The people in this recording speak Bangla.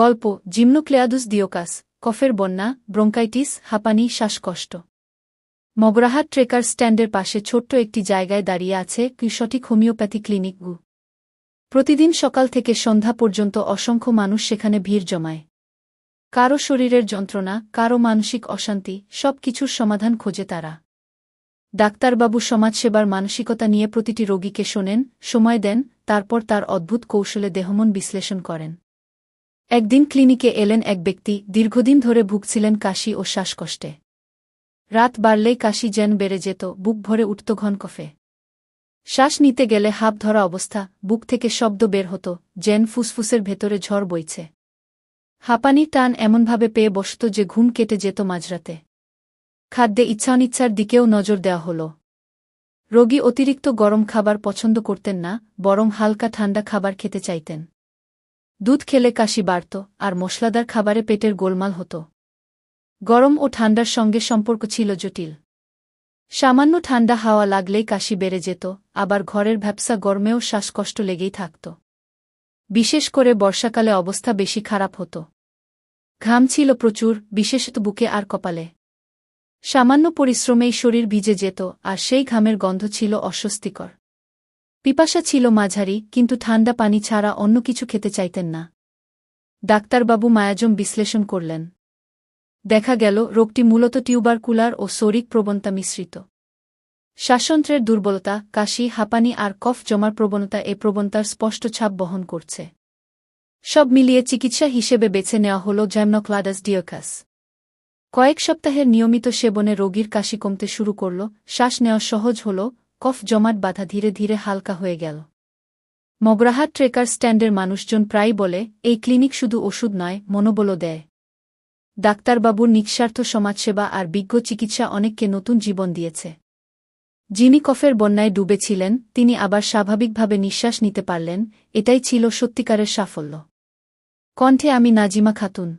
গল্প, জিমনোক্লেয়াদুস দিওকাস, কফের বন্যা, ব্রঙ্কাইটিস, হাঁপানি, শ্বাসকষ্ট। মগরাহাট ট্রেকার স্ট্যান্ডের পাশে ছোট্ট একটি জায়গায় দাঁড়িয়ে আছে সঠিক হোমিওপ্যাথি ক্লিনিক গু। প্রতিদিন সকাল থেকে সন্ধ্যা পর্যন্ত অসংখ্য মানুষ সেখানে ভিড় জমায়। কারও শরীরের যন্ত্রণা, কারও মানসিক অশান্তি সব কিছুর সমাধান খোঁজে তারা। ডাক্তারবাবু সমাজসেবার মানসিকতা নিয়ে প্রতিটি রোগীকে শোনেন, সময় দেন, তারপর তার অদ্ভুত কৌশলে দেহমন বিশ্লেষণ করেন। একদিন ক্লিনিকে এলেন এক ব্যক্তি, দীর্ঘদিন ধরে ভুগছিলেন কাশি ও শ্বাসকষ্টে। রাত বাড়লেই কাশি যেন বেড়ে যেত, বুক ভরে উঠত ঘন কফে শ্বাস নিতে গেলে হাফ ধরা অবস্থা, বুক থেকে শব্দ বের হতো, যেন ফুসফুসের ভেতরে ঝড় বইছে। হাঁপানি টান এমনভাবে পেয়ে বসত যে ঘুম কেটে যেত মাঝরাতে। খাদ্যে ইচ্ছানিচ্ছার দিকেও নজর দেওয়া হল। রোগী অতিরিক্ত গরম খাবার পছন্দ করতেন না, বরং হালকা ঠান্ডা খাবার খেতে চাইতেন। দুধ খেলে কাশি বাড়ত আর মশলাদার খাবারে পেটের গোলমাল হতো। গরম ও ঠান্ডার সঙ্গে সম্পর্ক ছিল জটিল। সামান্য ঠান্ডা হাওয়া লাগলেই কাশি বেড়ে যেত, আবার ঘরের ভ্যাপসা গরমেও শ্বাসকষ্ট লেগেই থাকত। বিশেষ করে বর্ষাকালে অবস্থা বেশি খারাপ হতো। ঘাম ছিল প্রচুর, বিশেষত বুকে আর কপালে। সামান্য পরিশ্রমেই শরীর ভিজে যেত, আর সেই ঘামের গন্ধ ছিল অস্বস্তিকর। পিপাসা ছিল মাঝারি, কিন্তু ঠান্ডা পানি ছাড়া অন্য কিছু খেতে চাইতেন না। ডাক্তারবাবু মায়াজম বিশ্লেষণ করলেন। দেখা গেল, রোগটি মূলত টিউবারকুলার ও সরিক প্রবণতা মিশ্রিত। শ্বাসন্ত্রের দুর্বলতা, কাশি, হাঁপানি আর কফ জমার প্রবণতা এ প্রবণতার স্পষ্ট ছাপ বহন করছে। সব মিলিয়ে চিকিৎসা হিসেবে বেছে নেওয়া হল জ্যামনক্লাডাস ডিওকাস। কয়েক সপ্তাহের নিয়মিত সেবনে রোগীর কাশি কমতে শুরু করল, শ্বাস নেওয়া সহজ হল কফ জমাট বাধা ধীরে ধীরে হালকা হয়ে গেল। মগরাহাট ট্রেকার স্ট্যান্ডের মানুষজন প্রায় বলে, এই ক্লিনিক শুধু ওষুধ নয়, মনোবলও দেয়। ডাক্তারবাবুর নিঃস্বার্থ সমাজসেবা আর বিজ্ঞ চিকিৎসা অনেককে নতুন জীবন দিয়েছে। যিনি কফের বন্যায় ডুবেছিলেন, তিনি আবার স্বাভাবিকভাবে নিঃশ্বাস নিতে পারলেন, এটাই ছিল সত্যিকারের সাফল্য। কণ্ঠে আমি নাজিমা খাতুন।